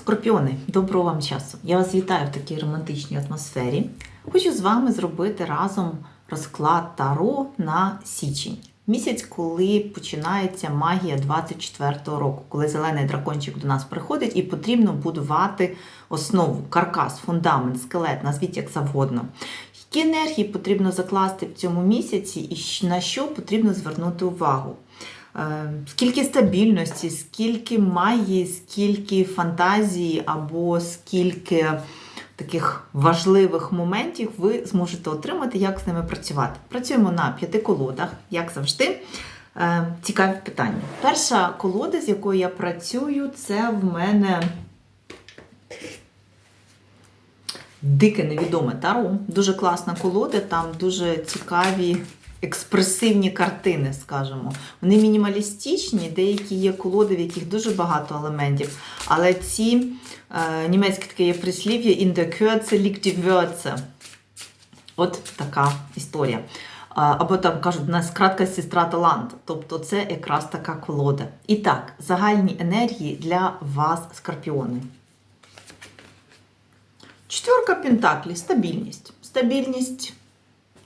Скорпіони, доброго вам часу! Я вас вітаю в такій романтичній атмосфері. Хочу з вами зробити разом розклад Таро на січень. Місяць, коли починається магія 24-го року, коли зелений дракончик до нас приходить і потрібно будувати основу, каркас, фундамент, скелет, назвіть як завгодно. Які енергії потрібно закласти в цьому місяці і на що потрібно звернути увагу? Е, Скільки стабільності, скільки магії, скільки фантазії або скільки таких важливих моментів ви зможете отримати, як з ними працювати. Працюємо на п'яти колодах, як завжди. Е, Цікаві питання. Перша колода, з якою я працюю, це в мене дике невідоме таро. Дуже класна колода, там дуже цікаві експресивні картини, скажімо. Вони мінімалістичні, деякі є колоди, в яких дуже багато елементів. Але ці е, німецьке таке є прислів'я in der Kürze liegt die Würze. От така історія. Або там кажуть, у нас кратка сестра талант. Тобто це якраз така колода. І так, загальні енергії для вас, скорпіони. Четверка Пентаклі стабільність. Стабільність.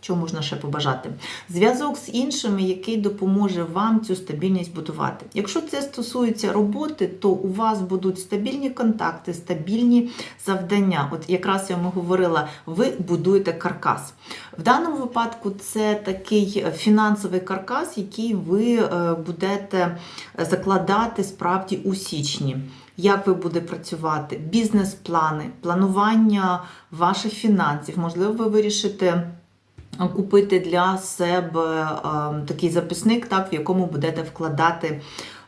Що можна ще побажати? Зв'язок з іншими, який допоможе вам цю стабільність будувати. Якщо це стосується роботи, то у вас будуть стабільні контакти, стабільні завдання. От якраз я вам говорила, ви будуєте каркас. В даному випадку це такий фінансовий каркас, який ви е, будете закладати справді у січні. Як ви будете працювати, бізнес-плани, планування ваших фінансів. Можливо, ви вирішите купити для себе е, такий записник, так, в якому будете вкладати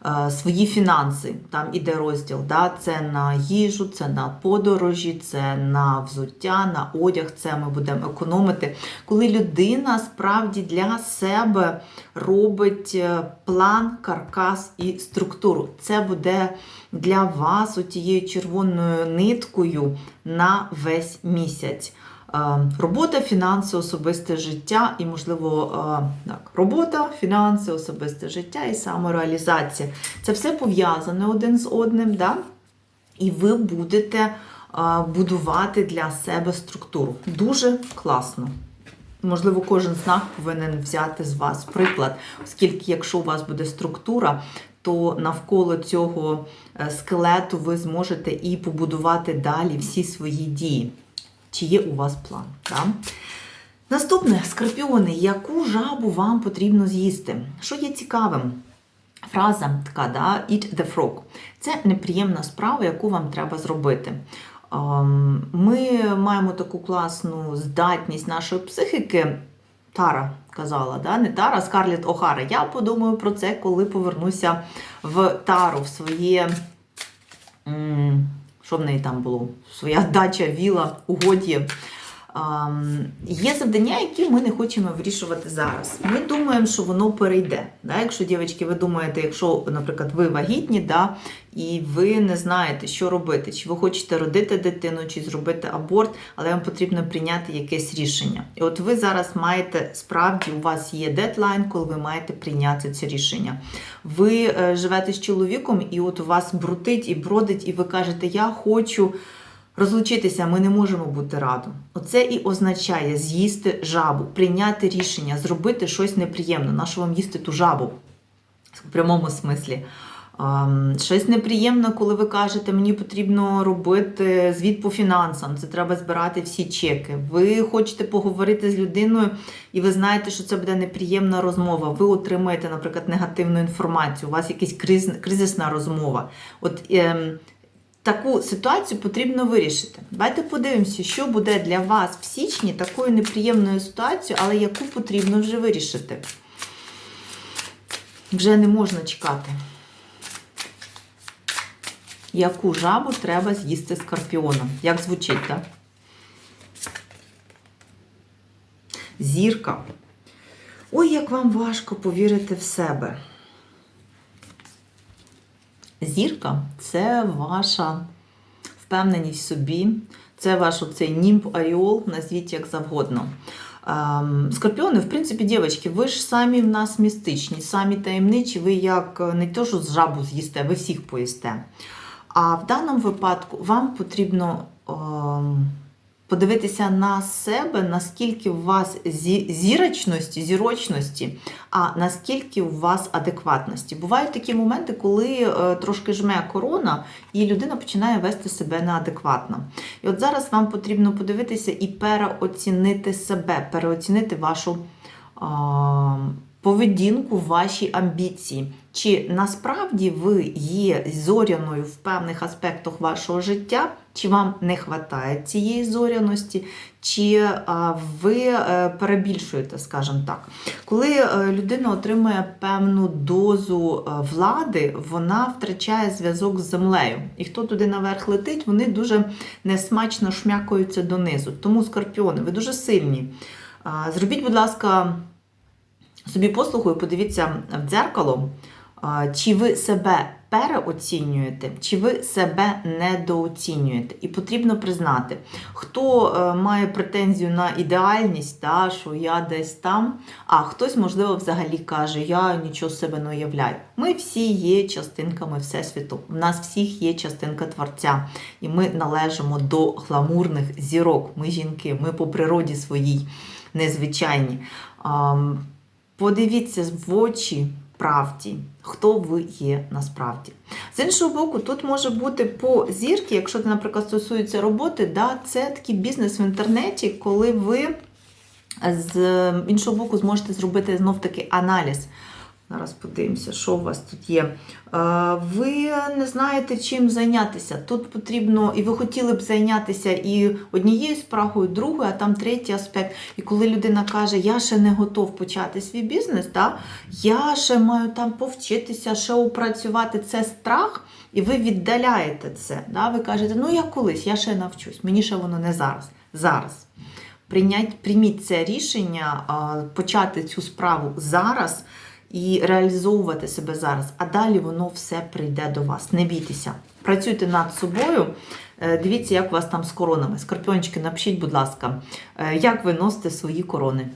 е, свої фінанси. Там іде розділ. Да? Це на їжу, це на подорожі, це на взуття, на одяг. Це ми будемо економити. Коли людина справді для себе робить е, план, каркас і структуру, це буде для вас тією червоною ниткою на весь місяць. Е, Робота, фінанси, особисте життя і, можливо, е, так, робота, фінанси, особисте життя і самореалізація. Це все пов'язане один з одним, да? і ви будете е, будувати для себе структуру. Дуже класно. Можливо, кожен знак повинен взяти з вас приклад, оскільки, якщо у вас буде структура, то навколо цього скелету ви зможете і побудувати далі всі свої дії чи є у вас план. Да? Наступне, скорпіони, яку жабу вам потрібно з'їсти? Що є цікавим? Фраза така, да, eat the frog. Це неприємна справа, яку вам треба зробити. Ем, Ми маємо таку класну здатність нашої психіки. Тара казала, да? не Тара, а Скарлетт Охара. Я подумаю про це, коли повернуся в Тару, в своє. Що в неї там було? Своя дача, віла, угод'я. Є завдання, які ми не хочемо вирішувати зараз. Ми думаємо, що воно перейде. Да? Якщо, дівчатки, ви думаєте, якщо, наприклад, ви вагітні, да, і ви не знаєте, що робити, чи ви хочете родити дитину, чи зробити аборт, але вам потрібно прийняти якесь рішення. І от ви зараз маєте справді, у вас є дедлайн, коли ви маєте прийняти це рішення. Ви е, живете з чоловіком, і от у вас брутить і бродить, і ви кажете, я хочу. Розлучитися ми не можемо бути радом. Оце і означає з'їсти жабу, прийняти рішення, зробити щось неприємне. Нащо вам їсти ту жабу? В прямому смислі. Ем, Щось неприємне, коли ви кажете, мені потрібно робити звіт по фінансам, це треба збирати всі чеки. Ви хочете поговорити з людиною, і ви знаєте, що це буде неприємна розмова. Ви отримаєте, наприклад, негативну інформацію, у вас якась криз, кризисна розмова. От ем, Таку ситуацію потрібно вирішити. Давайте подивимося, що буде для вас в січні такою неприємною ситуацією, але яку потрібно вже вирішити. Вже не можна чекати. Яку жабу треба з'їсти скорпіоном? Як звучить, так? Зірка. Ой, як вам важко повірити в себе. Зірка це ваша впевненість в собі, це ваш оцей німб аріол, назвіть як завгодно. Ем, Скорпіони, в принципі, дівчатки, ви ж самі в нас містичні, самі таємничі, ви як не то, що з жабу з'їсте, ви всіх поїсте. А в даному випадку вам потрібно ем, подивитися на себе, наскільки у вас зі- зірочності, зірочності, а наскільки у вас адекватності. Бувають такі моменти, коли е, трошки жме корона, і людина починає вести себе неадекватно. І от зараз вам потрібно подивитися і переоцінити себе, переоцінити вашу поведінку, ваші амбіції. Чи насправді ви є зоряною в певних аспектах вашого життя, чи вам не вистачає цієї зоряності, чи ви е, перебільшуєте, скажімо так. Коли е, людина отримує певну дозу е, влади, вона втрачає зв'язок з землею. І хто туди наверх летить, вони дуже несмачно шмякаються донизу. Тому, скорпіони, ви дуже сильні. Зробіть, будь ласка, собі послугу і подивіться в дзеркало, чи ви себе переоцінюєте, чи ви себе недооцінюєте. І потрібно признати, хто е, має претензію на ідеальність, та, що я десь там, а хтось, можливо, взагалі каже, я нічого з себе не уявляю. Ми всі є частинками Всесвіту. В нас всіх є частинка Творця. І ми належимо до гламурних зірок. Ми жінки, ми по природі своїй незвичайні. Подивіться в очі правді, хто ви є насправді. З іншого боку, тут може бути по зірки, якщо це, наприклад, стосується роботи, да, це такий бізнес в інтернеті, коли ви з іншого боку зможете зробити знов-таки аналіз. Зараз подивимося, що у вас тут є. Е, Ви не знаєте, чим зайнятися. Тут потрібно, і ви хотіли б зайнятися і однією справою, другою, а там третій аспект. І коли людина каже, я ще не готов почати свій бізнес, да? я ще маю там повчитися, ще опрацювати, це страх, і ви віддаляєте це. Да? Ви кажете, ну я колись, я ще навчусь, мені ще воно не зараз. Зараз. Прийнять, прийміть це рішення, почати цю справу зараз і реалізовувати себе зараз, а далі воно все прийде до вас. Не бійтеся. Працюйте над собою. Е, Дивіться, як у вас там з коронами. Скорпіончики, напишіть, будь ласка, е, як ви носите свої корони.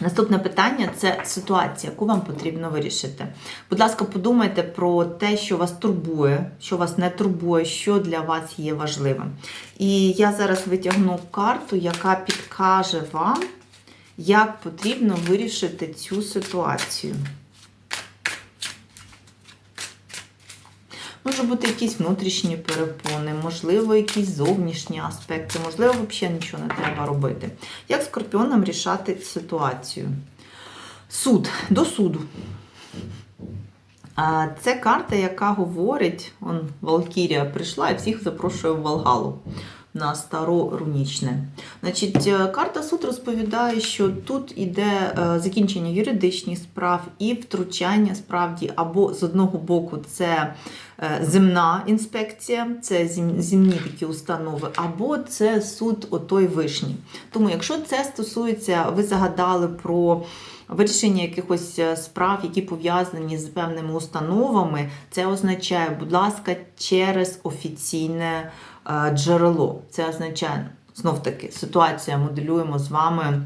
Наступне питання це ситуація, яку вам потрібно вирішити. Будь ласка, подумайте про те, що вас турбує, що вас не турбує, що для вас є важливим. І я зараз витягну карту, яка підкаже вам, як потрібно вирішити цю ситуацію. Може бути якісь внутрішні перепони, можливо, якісь зовнішні аспекти, можливо, взагалі нічого не треба робити. Як скорпіонам рішати ситуацію? Суд до суду. Це карта, яка говорить, он Валкірія прийшла і всіх запрошує в Валгалу на старо рунічне. Значить, е, карта суд розповідає, що тут іде е, закінчення юридичних справ і втручання справді, або з одного боку це е, земна інспекція, це зімні такі установи, або це суд отой вишні. Тому, якщо це стосується, ви загадали про вирішення якихось справ, які пов'язані з певними установами, це означає, будь ласка, через офіційне джерело. Це означає, знов таки, ситуація моделюємо з вами.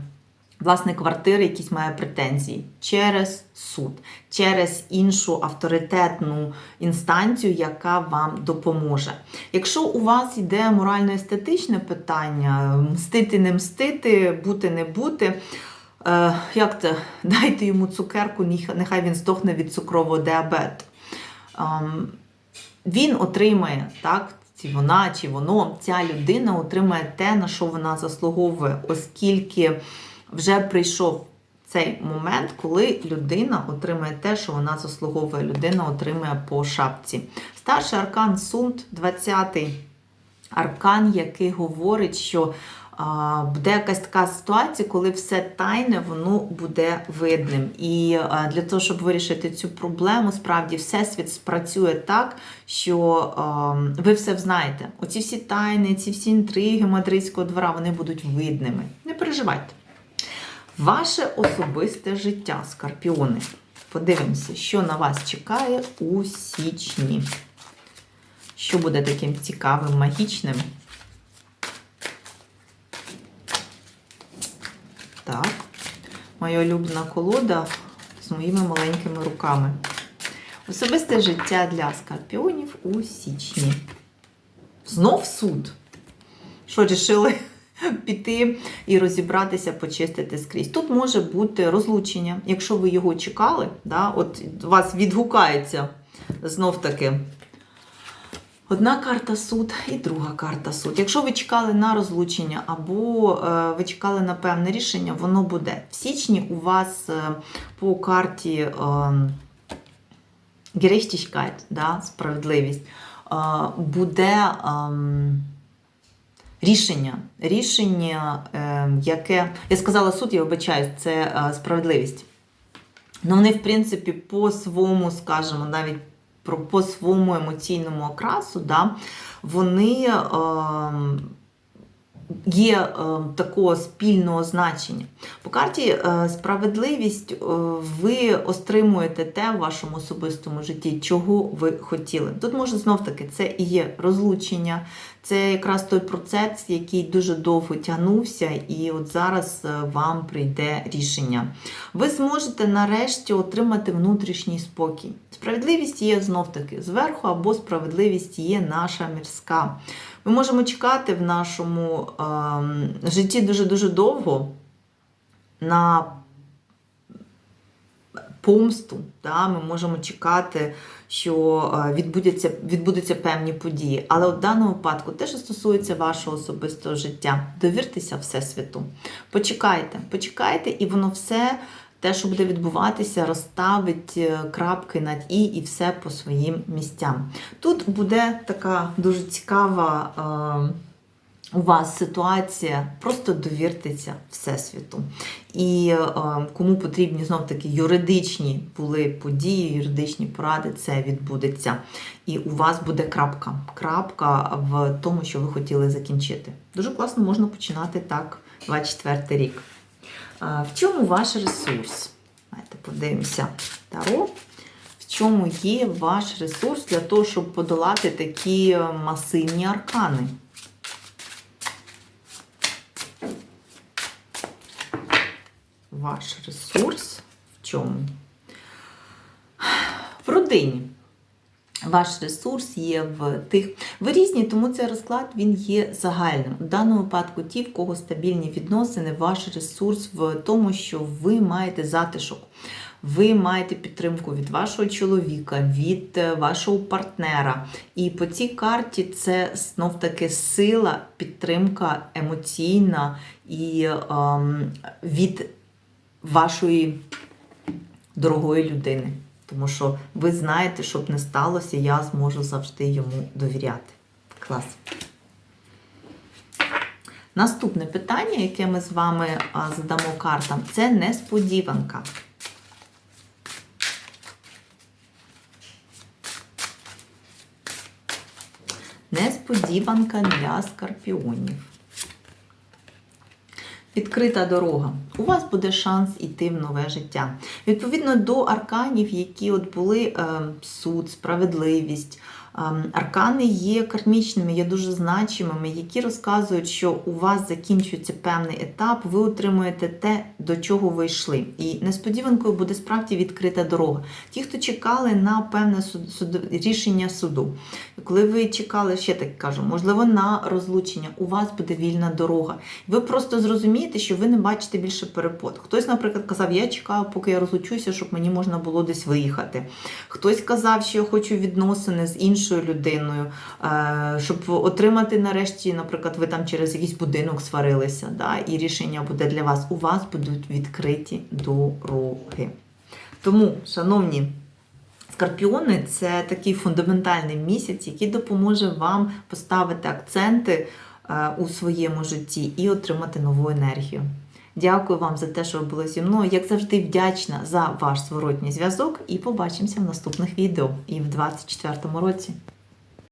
Власне, квартири якісь має претензії через суд, через іншу авторитетну інстанцію, яка вам допоможе. Якщо у вас йде морально-естетичне питання, мстити, не мстити, бути, не бути, е, як це? Дайте йому цукерку, нехай він здохне від цукрового діабету. Ем, він отримає, так, чи вона, чи воно, ця людина отримає те, на що вона заслуговує, оскільки вже прийшов цей момент, коли людина отримає те, що вона заслуговує. Людина отримує по шапці. Старший аркан Сунд, 20-й аркан, який говорить, що буде якась така ситуація, коли все тайне, воно буде видним. І для того, щоб вирішити цю проблему, справді всесвіт спрацює так, що ви все знаєте. Оці всі тайни, ці всі інтриги мадридського двора, вони будуть видними. Не переживайте. Ваше особисте життя, скорпіони. Подивимося, що на вас чекає у січні. Що буде таким цікавим, магічним? Так, моя улюблена колода з моїми маленькими руками. Особисте життя для скорпіонів у січні. Знов суд. Що рішили піти і розібратися, почистити скрізь. Тут може бути розлучення, якщо ви його чекали, да, от вас відгукається знов таки. Одна карта суд і друга карта суд. Якщо ви чекали на розлучення або е, ви чекали на певне рішення, воно буде. В січні у вас е, по карті Gerechtigkeit, да, справедливість, е, буде е, рішення. Рішення, е, яке, я сказала суд, я вибачаюсь, це справедливість. Ну, вони, в принципі, по своєму, скажімо, навіть по своєму емоційному окрасу, да, вони е, є е, такого спільного значення. По карті е, справедливість е, ви отримуєте те в вашому особистому житті, чого ви хотіли. Тут може знов таки це і є розлучення, це якраз той процес, який дуже довго тягнувся, і от зараз вам прийде рішення. Ви зможете нарешті отримати внутрішній спокій. Справедливість є знов таки зверху, або справедливість є наша мірська. Ми можемо чекати в нашому е, житті дуже-дуже довго на помсту. Да? Ми можемо чекати, що е, відбудеться, відбудуться певні події. Але в даному випадку, те, що стосується вашого особистого життя, довіртеся Всесвіту. Почекайте, почекайте, і воно все. Те, що буде відбуватися, розставить е, крапки над і і все по своїм місцям. Тут буде така дуже цікава е, у вас ситуація. Просто довіртеся Всесвіту. І е, кому потрібні знов таки юридичні були події, юридичні поради, це відбудеться. І у вас буде крапка. Крапка в тому, що ви хотіли закінчити. Дуже класно можна починати так 24 рік. В чому ваш ресурс? Давайте подивимося Таро. В чому є ваш ресурс для того, щоб подолати такі масивні аркани? Ваш ресурс в чому? В родині. Ваш ресурс є в тих. Ви різні, тому цей розклад він є загальним. У даному випадку, ті, в кого стабільні відносини, ваш ресурс в тому, що ви маєте затишок. Ви маєте підтримку від вашого чоловіка, від вашого партнера. І по цій карті це знов таки сила, підтримка емоційна і ем, від вашої дорогої людини. Тому що ви знаєте, щоб не сталося, я зможу завжди йому довіряти. Клас. Наступне питання, яке ми з вами задамо картам, це несподіванка. Несподіванка для скорпіонів. Відкрита дорога. У вас буде шанс іти в нове життя. Відповідно до арканів, які от були е, суд, справедливість. Е, аркани є кармічними, є дуже значимими, які розказують, що у вас закінчується певний етап, ви отримуєте те, до чого ви йшли. І несподіванкою буде справді відкрита дорога. Ті, хто чекали на певне суд, суд, рішення суду. Коли ви чекали, ще так кажу, можливо, на розлучення, у вас буде вільна дорога. Ви просто зрозумієте, що ви не бачите більше перепод. Хтось, наприклад, казав, я чекав, поки я розлучуся, щоб мені можна було десь виїхати. Хтось казав, що я хочу відносини з іншою людиною, е, щоб отримати нарешті, наприклад, ви там через якийсь будинок сварилися, да, і рішення буде для вас. У вас будуть відкриті дороги. Тому, шановні. Скорпіони це такий фундаментальний місяць, який допоможе вам поставити акценти е, у своєму житті і отримати нову енергію. Дякую вам за те, що ви були зі мною. Як завжди, вдячна за ваш зворотній зв'язок, і побачимося в наступних відео і в 2024 році.